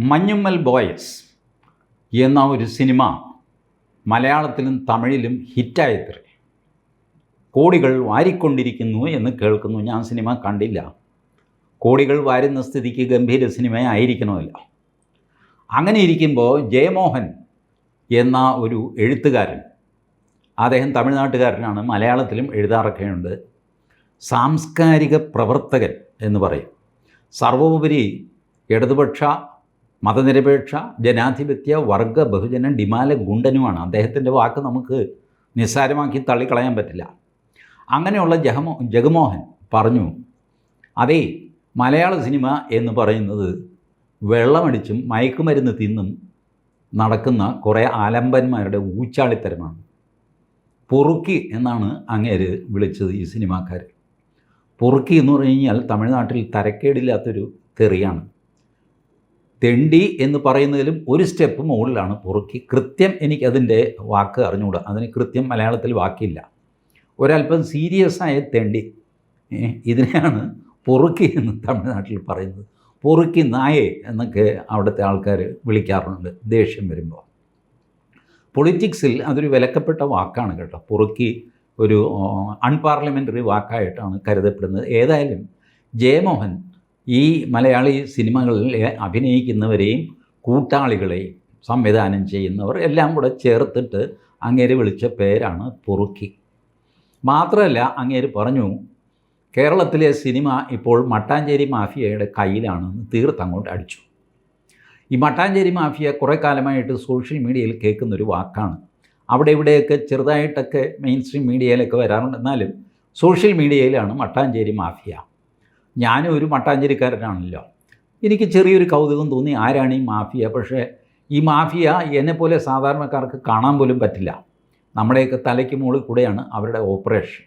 മഞ്ഞുമ്മൽ ബോയസ് എന്ന ഒരു സിനിമ മലയാളത്തിലും തമിഴിലും ഹിറ്റായത്രേ. കോടികൾ വാരിക്കൊണ്ടിരിക്കുന്നു എന്ന് കേൾക്കുന്നു. ഞാൻ സിനിമ കണ്ടില്ല. കോടികൾ വാരുന്ന സ്ഥിതിക്ക് ഗംഭീര സിനിമയായിരിക്കണമല്ല. അങ്ങനെ ഇരിക്കുമ്പോൾ ജയമോഹൻ എന്ന ഒരു എഴുത്തുകാരൻ അദ്ദേഹം തമിഴ്നാട്ടുകാരനാണ് മലയാളത്തിലും എഴുതാറൊക്കെയുണ്ട്. സാംസ്കാരിക പ്രവർത്തകൻ എന്ന് പറയും. സർവോപരി ഇടതുപക്ഷ മതനിരപേക്ഷ ജനാധിപത്യ വർഗ ബഹുജന ഡിമാല ഗുണ്ടനുമാണ്. അദ്ദേഹത്തിന്റെ വാക്ക് നമുക്ക് നിസ്സാരമാക്കി തള്ളിക്കളയാൻ പറ്റില്ല. അങ്ങനെയുള്ള ജഹമോ ജഗമോഹൻ പറഞ്ഞു അതേ മലയാള സിനിമ എന്ന് പറയുന്നത് വെള്ളമടിച്ചും മയക്കുമരുന്ന് തിന്നും നടക്കുന്ന കുറേ ആലമ്പന്മാരുടെ ഊച്ചാളിത്തരമാണ്. പൊറുക്കി എന്നാണ് അങ്ങേര് വിളിച്ചത് ഈ സിനിമാക്കാർ പൊറുക്കി എന്ന് പറഞ്ഞു കഴിഞ്ഞാൽ തമിഴ്നാട്ടിൽ തരക്കേടില്ലാത്തൊരു തെറിയാണ്. തെണ്ടി എന്ന് പറയുന്നതിലും ഒരു സ്റ്റെപ്പ് മുകളിലാണ് പൊറുക്കി. കൃത്യം എനിക്കതിന്റെ വാക്ക് അറിഞ്ഞുകൂടാ. അതിന് കൃത്യം മലയാളത്തിൽ വാക്കില്ല. ഒരല്പം സീരിയസ് ആയ തെണ്ടി ഇതിനെയാണ് പൊറുക്കി എന്ന് തമിഴ്നാട്ടിൽ പറയുന്നത്. പൊറുക്കി നായെ എന്നൊക്കെ അവിടുത്തെ ആൾക്കാർ വിളിക്കാറുണ്ട് ദേഷ്യം വരുമ്പോൾ. പൊളിറ്റിക്സിൽ അതൊരു വിലക്കപ്പെട്ട വാക്കാണ് കേട്ടോ. പൊറുക്കി ഒരു അൺപാർലമെന്ററി വാക്കായിട്ടാണ് കരുതപ്പെടുന്നത്. ഏതായാലും ജയമോഹൻ ഈ മലയാളി സിനിമകളിൽ അഭിനയിക്കുന്നവരെയും കൂട്ടാളികളെയും സംവിധാനം ചെയ്യുന്നവർ എല്ലാം കൂടെ ചേർത്തിട്ട് അങ്ങേര് വിളിച്ച പേരാണ് പൊറുക്കി. മാത്രമല്ല അങ്ങേര് പറഞ്ഞു കേരളത്തിലെ സിനിമ ഇപ്പോൾ മട്ടാഞ്ചേരി മാഫിയയുടെ കയ്യിലാണെന്ന് തീർത്തങ്ങോട്ട് അടിച്ചു. ഈ മട്ടാഞ്ചേരി മാഫിയ കുറേ കാലമായിട്ട് സോഷ്യൽ മീഡിയയിൽ കേൾക്കുന്നൊരു വാക്കാണ്. അവിടെ ഇവിടെയൊക്കെ ചെറുതായിട്ടൊക്കെ മെയിൻ സ്ട്രീം മീഡിയയിലൊക്കെ വരാറുണ്ട്. എന്നാലും സോഷ്യൽ മീഡിയയിലാണ് മട്ടാഞ്ചേരി മാഫിയ ഞാനും ഒരു മട്ടാഞ്ചേരിക്കാരനാണല്ലോ. എനിക്ക് ചെറിയൊരു കൗതുകം തോന്നി ആരാണ് ഈ മാഫിയ? പക്ഷേ ഈ മാഫിയ എന്നെപ്പോലെ സാധാരണക്കാർക്ക് കാണാൻ പോലും പറ്റില്ല. നമ്മുടെയൊക്കെ തലയ്ക്ക് മുകളിൽ കൂടെയാണ് അവരുടെ ഓപ്പറേഷൻ.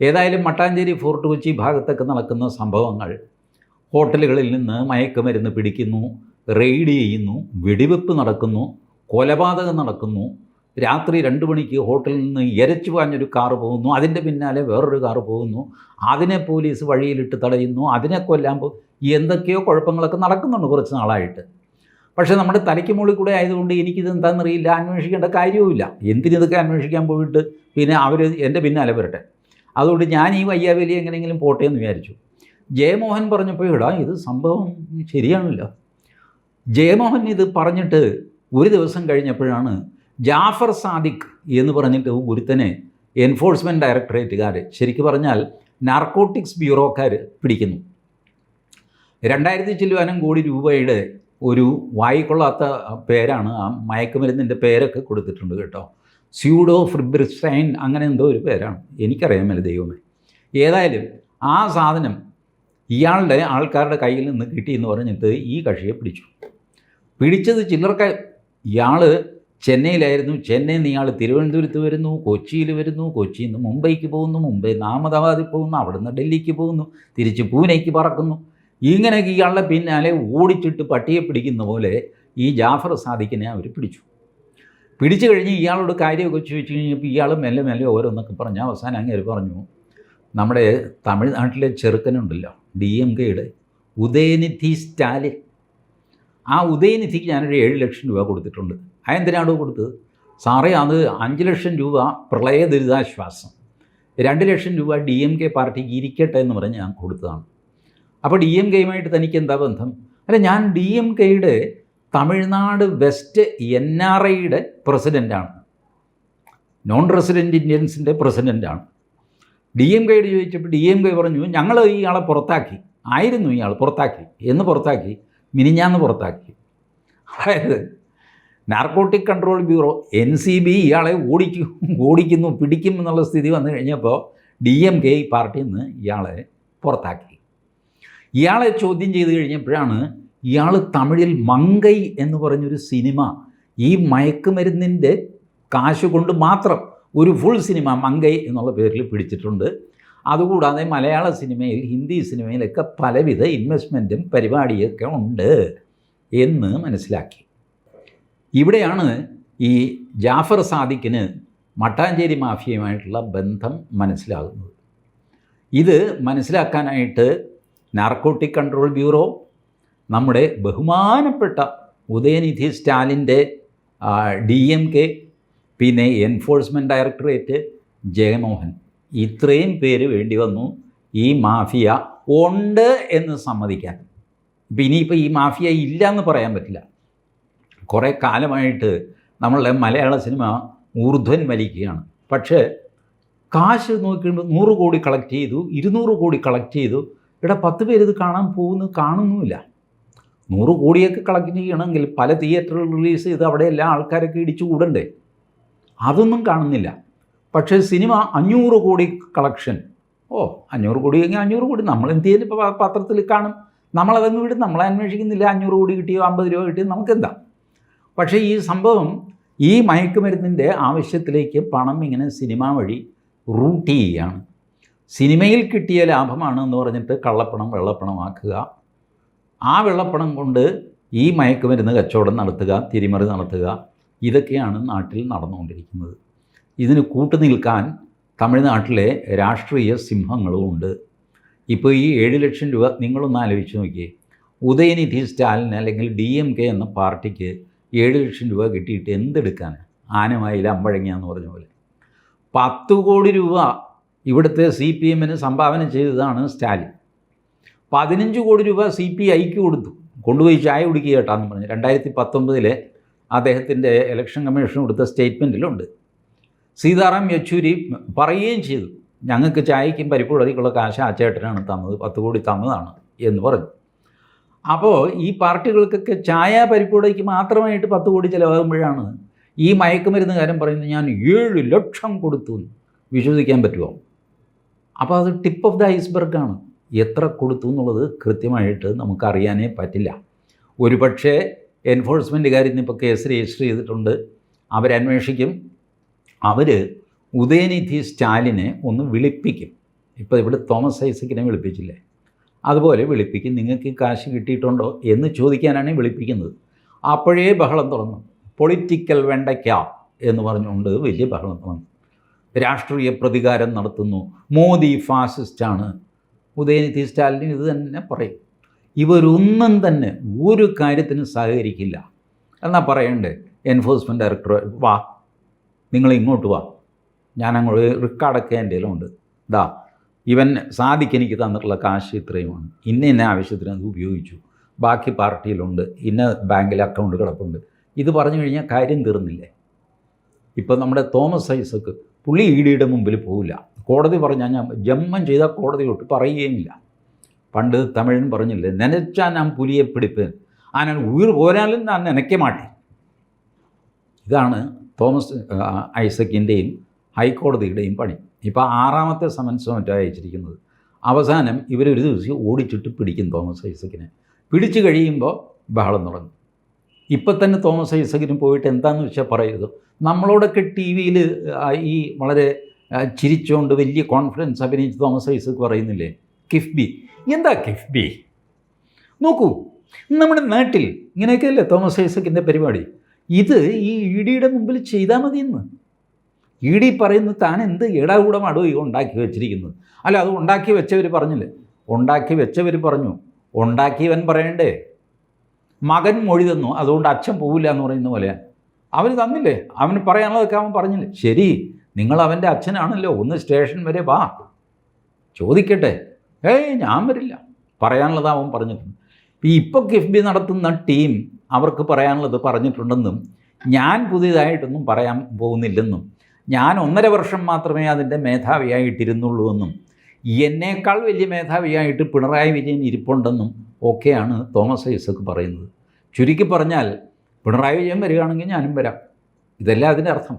ഏതായാലും മട്ടാഞ്ചേരി ഫോർട്ട് കൊച്ചി ഭാഗത്തൊക്കെ നടക്കുന്ന സംഭവങ്ങൾ ഹോട്ടലുകളിൽ നിന്ന് മയക്കുമരുന്ന് പിടിക്കുന്നു റെയ്ഡ് ചെയ്യുന്നു വെടിവെപ്പ് നടക്കുന്നു കൊലപാതകം നടക്കുന്നു രാത്രി രണ്ട് മണിക്ക് ഹോട്ടലിൽ നിന്ന് ഇരച്ചു പാഞ്ഞൊരു കാറ് പോകുന്നു. അതിന്റെ പിന്നാലെ വേറൊരു കാറ് പോകുന്നു. അതിനെ പോലീസ് വഴിയിലിട്ട് തടയുന്നു. അതിനെ കൊല്ലാൻ എന്തൊക്കെയോ കുഴപ്പങ്ങളൊക്കെ നടക്കുന്നുണ്ട് കുറച്ച് നാളായിട്ട്. പക്ഷേ നമ്മുടെ തലയ്ക്ക് മുകളിൽ കൂടെ ആയതുകൊണ്ട് എനിക്കിത് എന്താണെന്നറിയില്ല അന്വേഷിക്കേണ്ട കാര്യവുമില്ല. എന്തിനിതൊക്കെ അന്വേഷിക്കാൻ പോയിട്ട്? പിന്നെ അവർ എന്റെ പിന്നാലെ വരട്ടെ. അതുകൊണ്ട് ഞാൻ ഈ വയ്യാവേലി എങ്ങനെയെങ്കിലും പോട്ടെ എന്ന് വിചാരിച്ചു. ജയമോഹൻ പറഞ്ഞപ്പോൾ ഇടാ ഇത് സംഭവം ശരിയാണല്ലോ. ജയമോഹൻ ഇത് പറഞ്ഞിട്ട് ഒരു ദിവസം കഴിഞ്ഞപ്പോഴാണ് ജാഫർ സാദിഖ് എന്ന് പറഞ്ഞിട്ട് ഒരുത്തനെ എൻഫോഴ്സ്മെന്റ് ഡയറക്ടറേറ്റുകാർ ശരിക്കും പറഞ്ഞാൽ നാർക്കോട്ടിക്സ് ബ്യൂറോക്കാർ പിടിക്കുന്നു. രണ്ടായിരത്തി ചില്ലുവാനം കോടി രൂപയുടെ ഒരു വായിക്കൊള്ളാത്ത പേരാണ് ആ മയക്കുമരുന്നിന്റെ പേരൊക്കെ കൊടുത്തിട്ടുണ്ട് കേട്ടോ. സ്യൂഡോ ഫ്രിബ്രിസ്റ്റൈൻ അങ്ങനെ എന്തോ ഒരു പേരാണ്. എനിക്കറിയാമല്ലോ ദൈവമേ. ഏതായാലും ആ സാധനം ഇയാളുടെ ആൾക്കാരുടെ കയ്യിൽ നിന്ന് കിട്ടിയെന്ന് പറഞ്ഞിട്ട് ഈ കക്ഷിയെ പിടിച്ചു. പിടിച്ചത് ചില്ലറക്ക ഇയാൾ ചെന്നൈയിലായിരുന്നു. ചെന്നൈ നിന്ന് ഇയാൾ തിരുവനന്തപുരത്ത് വരുന്നു കൊച്ചിയിൽ വരുന്നു കൊച്ചിയിൽ നിന്ന് മുംബൈക്ക് പോകുന്നു മുംബൈ നാമദാബാദിൽ പോകുന്നു അവിടുന്ന് ഡൽഹിക്ക് പോകുന്നു തിരിച്ച് പൂനെക്ക് പറക്കുന്നു. ഇങ്ങനെയൊക്കെ ഇയാളുടെ പിന്നാലെ ഓടിച്ചിട്ട് പട്ടിയെ പിടിക്കുന്ന പോലെ ഈ ജാഫർ സാദിഖിനെ അവർ പിടിച്ചു. പിടിച്ചു കഴിഞ്ഞ് ഇയാളോട് കാര്യമൊക്കെ ചോദിച്ചു കഴിഞ്ഞപ്പോൾ ഇയാൾ മെല്ലെ മെല്ലെ ഓരോന്നൊക്കെ പറഞ്ഞു അവസാനം അങ്ങനെ പറഞ്ഞു നമ്മുടെ തമിഴ്നാട്ടിലെ ചെറുക്കനുണ്ടല്ലോ ഡി എം കെയുടെ ഉദയനിധി സ്റ്റാലിൻ. ആ ഉദയനിധിക്ക് ഞാനൊരു ഏഴ് ലക്ഷം രൂപ കൊടുത്തിട്ടുണ്ട്. അതെന്തിനാണോ കൊടുത്തത്? സാറേ അത് അഞ്ച് ലക്ഷം രൂപ പ്രളയ ദുരിതാശ്വാസം. രണ്ട് ലക്ഷം രൂപ ഡി എം കെ പാർട്ടിക്ക് ഇരിക്കട്ടെ എന്ന് പറഞ്ഞ് ഞാൻ കൊടുത്തതാണ്. അപ്പോൾ ഡി എം കെയുമായിട്ട് തനിക്ക് എന്താ ബന്ധം? അല്ല ഞാൻ ഡി എം കെയുടെ തമിഴ്നാട് വെസ്റ്റ് എൻ ആർ ഐയുടെ പ്രസിഡന്റാണ് നോൺ റെസിഡന്റ് ഇന്ത്യൻസിന്റെ പ്രസിഡന്റാണ് ഡി എം കെയോട് ചോദിച്ചപ്പോൾ ഡി എം കെ പറഞ്ഞു ഞങ്ങൾ ഇയാളെ പുറത്താക്കി. ആയിരുന്നു ഇയാൾ പുറത്താക്കി. എന്ന് പുറത്താക്കി. മിനിഞ്ഞാന്ന് പുറത്താക്കി. അതായത് narcotic control bureau N C B ഇയാളെ ഓടിക്കും ഓടിക്കുന്നു പിടിക്കും എന്നുള്ള സ്ഥിതി വന്നു കഴിഞ്ഞപ്പോൾ ഡി എം കെ പാർട്ടിയിൽ നിന്ന് ഇയാളെ പുറത്താക്കി. ഇയാളെ ചോദ്യം ചെയ്ത് കഴിഞ്ഞപ്പോഴാണ് ഇയാൾ തമിഴിൽ മങ്കൈ എന്ന് പറഞ്ഞൊരു സിനിമ ഈ മയക്കുമരുന്നിന്റെ കാശ് കൊണ്ട് മാത്രം ഒരു ഫുൾ സിനിമ മങ്കൈ എന്നുള്ള പേരിൽ പിടിച്ചിട്ടുണ്ട്. അതുകൂടാതെ മലയാള സിനിമയിൽ ഹിന്ദി സിനിമയിലൊക്കെ പലവിധ ഇൻവെസ്റ്റ്മെന്റും പരിപാടിയൊക്കെ ഉണ്ട് എന്ന് മനസ്സിലാക്കി. ഇവിടെയാണ് ഈ ജാഫർ സാദിഖിന് മട്ടാഞ്ചേരി മാഫിയയുമായിട്ടുള്ള ബന്ധം മനസ്സിലാകുന്നത്. ഇത് മനസ്സിലാക്കാനായിട്ട് നാർക്കോട്ടിക് കൺട്രോൾ ബ്യൂറോ നമ്മുടെ ബഹുമാനപ്പെട്ട ഉദയനിധി സ്റ്റാലിന്റെ ഡി എം കെ പിന്നെ എൻഫോഴ്സ്മെന്റ് ഡയറക്ടറേറ്റ് ജയമോഹൻ ഇത്രയും പേര് വേണ്ടി വന്നു ഈ മാഫിയ ഉണ്ട് എന്ന് സമ്മതിക്കാൻ. ഇപ്പം ഇനിയിപ്പോൾ ഈ മാഫിയ ഇല്ല എന്ന് പറയാൻ പറ്റില്ല. കുറേ കാലമായിട്ട് നമ്മളുടെ മലയാള സിനിമ ഊർധ്വൻ വലിക്കുകയാണ്. പക്ഷേ കാശ് നോക്കിയിട്ട് നൂറ് കോടി കളക്ട് ചെയ്തു ഇരുന്നൂറ് കോടി കളക്ട് ചെയ്തു. ഇവിടെ പത്ത് പേര് ഇത് കാണാൻ പോകുന്നു കാണുന്നുമില്ല. നൂറ് കോടിയൊക്കെ കളക്ട് ചെയ്യണമെങ്കിൽ പല തിയേറ്ററിൽ റിലീസ് ചെയ്ത് അവിടെ എല്ലാ ആൾക്കാരൊക്കെ ഇടിച്ചു കൂടണ്ടേ? അതൊന്നും കാണുന്നില്ല. പക്ഷേ സിനിമ അഞ്ഞൂറ് കോടി കളക്ഷൻ ഓ അഞ്ഞൂറ് കോടി എങ്കിൽ അഞ്ഞൂറ് കോടി. നമ്മൾ എന്ത് ചെയ്യുന്നു ഇപ്പോൾ പത്രത്തിൽ കാണും. നമ്മളതങ്ങ് വിടും. നമ്മളെ അന്വേഷിക്കുന്നില്ല. അഞ്ഞൂറ് കോടി കിട്ടിയോ അമ്പത് രൂപ കിട്ടിയോ നമുക്കെന്താ? പക്ഷേ ഈ സംഭവം ഈ മയക്കുമരുന്നിന്റെ ആവശ്യത്തിലേക്ക് പണം ഇങ്ങനെ സിനിമ വഴി റൂട്ട് ചെയ്യുകയാണ്. സിനിമയിൽ കിട്ടിയ ലാഭമാണ് എന്ന് പറഞ്ഞിട്ട് കള്ളപ്പണം വെള്ളപ്പണമാക്കുക ആ വെള്ളപ്പണം കൊണ്ട് ഈ മയക്കുമരുന്ന് കച്ചവടം നടത്തുക തിരിമറി നടത്തുക ഇതൊക്കെയാണ് നാട്ടിൽ നടന്നുകൊണ്ടിരിക്കുന്നത്. ഇതിന് കൂട്ടുനിൽക്കാൻ തമിഴ്നാട്ടിലെ രാഷ്ട്രീയ സിംഹങ്ങളും ഉണ്ട്. ഇപ്പോൾ ഈ ഏഴ് ലക്ഷം രൂപ നിങ്ങളൊന്ന് ആലോചിച്ച് നോക്കിയേ. ഉദയനിധി സ്റ്റാലിന് അല്ലെങ്കിൽ ഡി എം കെ എന്ന പാർട്ടിക്ക് ഏഴ് ലക്ഷം രൂപ കിട്ടിയിട്ട് എന്തെടുക്കാൻ? ആനമായില്ല അമ്പഴങ്ങ പറഞ്ഞ പോലെ. പത്ത് കോടി രൂപ ഇവിടുത്തെ സി പി എമ്മിന് സംഭാവന ചെയ്തതാണ് സ്റ്റാലിൻ. പതിനഞ്ച് കോടി രൂപ സി പി ഐക്ക് കൊടുത്തു. കൊണ്ടുപോയി ചായ കുടിക്കുക കേട്ടാന്ന് പറഞ്ഞു. രണ്ടായിരത്തി പത്തൊമ്പതിലെ അദ്ദേഹത്തിന്റെ ഇലക്ഷൻ കമ്മീഷൻ കൊടുത്ത സ്റ്റേറ്റ്മെന്റിലുണ്ട് സീതാറാം യെച്ചൂരി പറയുകയും ചെയ്തു. ഞങ്ങൾക്ക് ചായക്കും പരിപ്പുഴതിക്കുള്ള കാശ് ആ ചേട്ടനാണ് തന്നത്. പത്ത് കോടി തന്നതാണ് എന്ന് പറഞ്ഞു. അപ്പോൾ ഈ പാർട്ടികൾക്കൊക്കെ ചായ പരിപ്പുടയ്ക്ക് മാത്രമായിട്ട് പത്ത് കോടി ചിലവാകുമ്പോഴാണ് ഈ മയക്കുമരുന്ന് കാര്യം പറയുന്നത് ഞാൻ ഏഴ് ലക്ഷം കൊടുത്തു വിശ്വസിക്കാൻ പറ്റുമോ? അപ്പോൾ അത് ടിപ്പ് ഓഫ് ദ ഐസ്ബർഗാണ് എത്ര കൊടുത്തു എന്നുള്ളത് കൃത്യമായിട്ട് നമുക്കറിയാനേ പറ്റില്ല. ഒരു പക്ഷേ എൻഫോഴ്സ്മെന്റുകാർ ഇപ്പോൾ കേസ് രജിസ്റ്റർ ചെയ്തിട്ടുണ്ട്. അവരന്വേഷിക്കും. അവർ ഉദയനിധി സ്റ്റാലിനെ ഒന്ന് വിളിപ്പിക്കും. ഇപ്പോൾ ഇവിടെ തോമസ് ഐസക്കിനെ വിളിപ്പിച്ചില്ലേ? അതുപോലെ വിളിപ്പിക്കും. നിങ്ങൾക്ക് കാശ് കിട്ടിയിട്ടുണ്ടോ എന്ന് ചോദിക്കാനാണ് വിളിപ്പിക്കുന്നത്. അപ്പോഴേ ബഹളം തുടങ്ങും. പൊളിറ്റിക്കൽ വെണ്ടയ്ക്ക എന്ന് പറഞ്ഞുകൊണ്ട് വലിയ ബഹളം തുടങ്ങും. രാഷ്ട്രീയ പ്രതികാരം നടത്തുന്നു. മോദി ഫാസിസ്റ്റാണ്. ഉദയനിധി സ്റ്റാലിൻ ഇത് തന്നെ പറയും. ഇവരൊന്നും തന്നെ ഒരു കാര്യത്തിനും സഹകരിക്കില്ല. എന്നാൽ പറയണ്ടേ? എൻഫോഴ്സ്മെന്റ് ഡയറക്ടർ വാ. നിങ്ങൾ ഇങ്ങോട്ട് വാ. ഞാൻ അങ്ങോട്ട് റിക്കാർഡൊക്കെ എന്റെ ഉണ്ട് ദാ ഇവൻ സാദിക്ക് എനിക്ക് തന്നിട്ടുള്ള കാശ് ഇത്രയുമാണ്. ഇന്ന ഇന്ന ആവശ്യത്തിന് അത് ഉപയോഗിച്ചു. ബാക്കി പാർട്ടിയിലുണ്ട്. ഇന്ന ബാങ്കിൽ അക്കൗണ്ട് കിടപ്പുണ്ട്. ഇത് പറഞ്ഞു കഴിഞ്ഞാൽ കാര്യം തീർന്നില്ലേ? ഇപ്പം നമ്മുടെ തോമസ് ഐസക്ക് പുള്ളി ഇ ഡിയുടെ മുമ്പിൽ പോവില്ല. കോടതി പറഞ്ഞാൽ ഞാൻ ജന്മം ചെയ്താൽ കോടതിയോട്ട് പറയുകയുമില്ല. പണ്ട് തമിഴൻ പറഞ്ഞില്ലേ നനച്ചാൽ ഞാൻ പുലിയെ പിടിപ്പേൻ ആ ഞാൻ ഉയർ പോരാലും ഞാൻ നനയ്ക്ക മാട്ടേ. ഇതാണ് തോമസ് ഐസക്കിന്റെയും ഹൈക്കോടതിയുടെയും പണി. ഇപ്പോൾ ആറാമത്തെ സമൻസോ മറ്റോ അയച്ചിരിക്കുന്നത്. അവസാനം ഇവരൊരു ദിവസം ഓടിച്ചിട്ട് പിടിക്കും തോമസ് ഐസക്കിനെ. പിടിച്ചു കഴിയുമ്പോൾ ബഹളം തുടങ്ങും. ഇപ്പം തന്നെ തോമസ് ഐസക്കിന് പോയിട്ട് എന്താണെന്ന് വെച്ചാൽ പറയരുത്. നമ്മളോടൊക്കെ ടി വിയിൽ ഈ വളരെ ചിരിച്ചുകൊണ്ട് വലിയ കോൺഫിഡൻസ് അഭിനയിച്ച് തോമസ് ഐസക്ക് പറയുന്നില്ലേ? കിഫ്ബി. എന്താ കിഫ്ബി? നോക്കൂ നമ്മുടെ നാട്ടിൽ ഇങ്ങനെയൊക്കെയല്ലേ തോമസ് ഐസക്കിന്റെ പരിപാടി? ഇത് ഈ ഇ ഡിയുടെ മുമ്പിൽ ചെയ്താൽ മതി എന്ന് ഇ ഡി പറയുന്നത് താൻ എന്ത് ഇടകൂടമാണോ ഈ ഉണ്ടാക്കി വെച്ചിരിക്കുന്നത്? അല്ല അത് ഉണ്ടാക്കി വെച്ചവർ പറഞ്ഞില്ലേ? ഉണ്ടാക്കി വെച്ചവർ പറഞ്ഞു. ഉണ്ടാക്കിയവൻ പറയണ്ടേ? മകൻ മൊഴി തന്നു. അതുകൊണ്ട് അച്ഛൻ പോവില്ല എന്ന് പറയുന്ന പോലെ അവന് തന്നില്ലേ? അവന് പറയാനുള്ളതൊക്കെ അവൻ പറഞ്ഞില്ലേ? ശരി നിങ്ങൾ അവന്റെ അച്ഛനാണല്ലോ. ഒന്ന് സ്റ്റേഷൻ വരെ വാ. ചോദിക്കട്ടെ. ഏയ് ഞാൻ വരില്ല. പറയാനുള്ളത് അവൻ പറഞ്ഞിട്ടുണ്ട്. ഈ ഇപ്പോൾ കിഫ്ബി നടത്തുന്ന ടീം അവർക്ക് പറയാനുള്ളത് പറഞ്ഞിട്ടുണ്ടെന്നും ഞാൻ പുതിയതായിട്ടൊന്നും പറയാൻ പോകുന്നില്ലെന്നും ഞാൻ ഒന്നര വർഷം മാത്രമേ അതിന്റെ മേധാവിയായിട്ടിരുന്നുള്ളൂ എന്നും എന്നേക്കാൾ വലിയ മേധാവിയായിട്ട് പിണറായി വിജയൻ ഇരിപ്പുണ്ടെന്നും ഒക്കെയാണ് തോമസ് ഐസക്ക് പറയുന്നത്. ചുരുക്കി പറഞ്ഞാൽ പിണറായി വിജയൻ വരികയാണെങ്കിൽ ഞാനും വരാം. ഇതല്ല അതിന്റെ അർത്ഥം.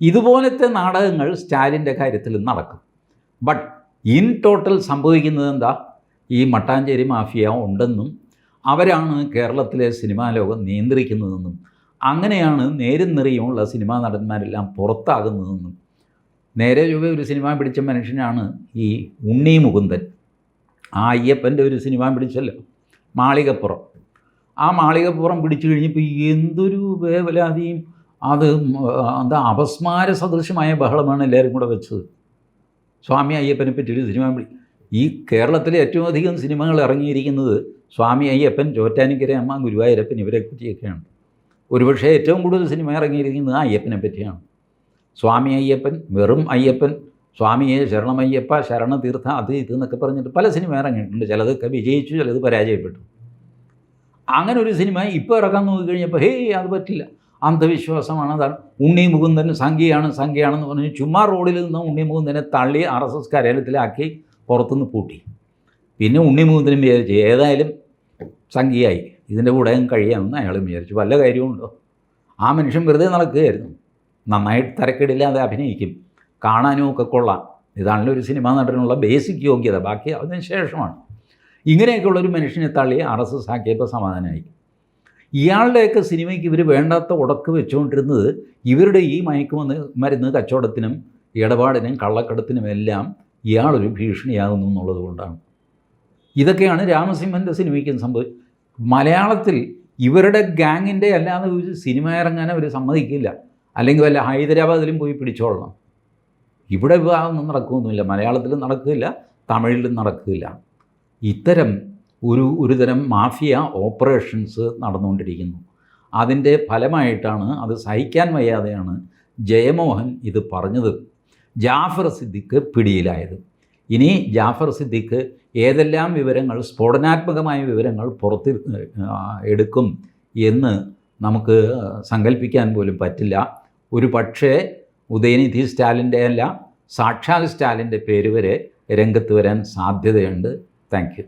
ഇതുപോലത്തെ നാടകങ്ങൾ സ്റ്റാലിന്റെ കാര്യത്തിൽ നടക്കും. ബട്ട് ഇൻ ടോട്ടൽ സംഭവിക്കുന്നത് എന്താ? ഈ മട്ടാഞ്ചേരി മാഫിയ ഉണ്ടെന്നും അവരാണ് കേരളത്തിലെ സിനിമാ ലോകം നിയന്ത്രിക്കുന്നതെന്നും അങ്ങനെയാണ് നേരും നിറയുമുള്ള സിനിമാ നടന്മാരെല്ലാം പുറത്താകുന്നതെന്നും നേരെ ചൊവ്വെ ഒരു സിനിമ പിടിച്ച മനുഷ്യനാണ് ഈ ഉണ്ണി മുകുന്ദൻ. ആ അയ്യപ്പന്റെ ഒരു സിനിമ പിടിച്ചല്ലോ മാളികപ്പുറം. ആ മാളികപ്പുറം പിടിച്ചു കഴിഞ്ഞപ്പോൾ എന്തൊരു വേവലാതിയും അത് എന്താ അപസ്മാര സദൃശമായ ബഹളമാണ് എല്ലാവരും കൂടെ വെച്ചത്. സ്വാമി അയ്യപ്പനെ പറ്റിയൊരു സിനിമ പിടി ഈ കേരളത്തിലെ ഏറ്റവും അധികം സിനിമകൾ ഇറങ്ങിയിരിക്കുന്നത് സ്വാമി അയ്യപ്പൻ ചോറ്റാനിക്കര അമ്മ ഗുരുവായൂരപ്പൻ ഇവരെ പറ്റിയൊക്കെയാണ്. ഒരുപക്ഷെ ഏറ്റവും കൂടുതൽ സിനിമ ഇറങ്ങിയിരിക്കുന്നത് അയ്യപ്പനെ പറ്റിയാണ്. സ്വാമി അയ്യപ്പൻ വെറും അയ്യപ്പൻ സ്വാമിയെ ശരണമയ്യപ്പ ശരണതീർത്ഥ അത് ഇത് എന്നൊക്കെ പറഞ്ഞിട്ട് പല സിനിമ ഇറങ്ങിയിട്ടുണ്ട്. ചിലതൊക്കെ വിജയിച്ചു ചിലത് പരാജയപ്പെട്ടു. അങ്ങനെ ഒരു സിനിമ ഇപ്പോൾ ഇറക്കാൻ നോക്കിക്കഴിഞ്ഞപ്പോൾ ഹേയ് അത് പറ്റില്ല. അന്ധവിശ്വാസമാണ് അതാണ്. ഉണ്ണി മുകുന്ദൻ സംഖ്യയാണ് സംഖ്യയാണെന്ന് പറഞ്ഞ് ചുമ്മാ റോഡിൽ നിന്ന് ഉണ്ണി മുകുന്ദനെ തള്ളി ആർ എസ് എസ് കാര്യാലയത്തിലാക്കി പുറത്തുനിന്ന് പൂട്ടി. പിന്നെ ഉണ്ണി മുകുന്ദനും വിചാരിച്ചു ഏതായാലും സംഖ്യയായി. ഇതിന്റെ കൂടെ കഴിയാമെന്ന് അയാൾ വിചാരിച്ചു. വല്ല കാര്യമുണ്ടോ ആ മനുഷ്യൻ വെറുതെ നടക്കുകയായിരുന്നു. നന്നായിട്ട് തരക്കേടില്ലാതെ അഭിനയിക്കും. കാണാനും ഒക്കെ കൊള്ളാം. ഇതാണല്ലോ ഒരു സിനിമാ നടനുള്ള ബേസിക് യോഗ്യത. ബാക്കി അതിന് ശേഷമാണ്. ഇങ്ങനെയൊക്കെയുള്ള ഒരു മനുഷ്യനെ തള്ളി ആർ എസ് എസ് ആക്കിയപ്പോൾ സമാധാനമായി. ഇയാളുടെയൊക്കെ സിനിമയ്ക്ക് ഇവർ വേണ്ടാത്ത ഉടക്ക് വെച്ചുകൊണ്ടിരുന്നത് ഇവരുടെ ഈ മയക്കുമന്ന് മരുന്ന് കച്ചവടത്തിനും ഇടപാടിനും കള്ളക്കടത്തിനും എല്ലാം ഇയാളൊരു ഭീഷണിയാകുന്നു എന്നുള്ളത് കൊണ്ടാണ്. ഇതൊക്കെയാണ് രാമസിംഹന്റെ സിനിമയ്ക്കും സംഭവിച്ചത് മലയാളത്തിൽ ഇവരുടെ ഗാങ്ങിന്റെ അല്ലാതെ ഒരു സിനിമ ഇറങ്ങാൻ അവർ സമ്മതിക്കില്ല. അല്ലെങ്കിൽ വല്ല ഹൈദരാബാദിലും പോയി പിടിച്ചോളണം. ഇവിടെ വിവാഹമൊന്നും നടക്കുകയൊന്നുമില്ല മലയാളത്തിലും നടക്കില്ല തമിഴിലും നടക്കില്ല. ഇത്തരം ഒരു ഒരു തരം മാഫിയ ഓപ്പറേഷൻസ് നടന്നുകൊണ്ടിരിക്കുന്നു. അതിന്റെ ഫലമായിട്ടാണ് അത് സഹിക്കാൻ വയ്യാതെയാണ് ജയമോഹൻ ഇത് പറഞ്ഞത്. ജാഫർ സിദ്ദിഖ് പിടിയിലായത്. ഇനി ജാഫർ സിദ്ദിഖ് ഏതെല്ലാം വിവരങ്ങൾ സ്ഫോടനാത്മകമായ വിവരങ്ങൾ പുറത്ത് എടുക്കും എന്ന് നമുക്ക് സങ്കല്പിക്കാൻ പോലും പറ്റില്ല. ഒരു പക്ഷേ ഉദയനിധി സ്റ്റാലിന്റെ അല്ല സാക്ഷാൽ സ്റ്റാലിന്റെ പേര് വരെ രംഗത്ത് വരാൻ സാധ്യതയുണ്ട്. താങ്ക്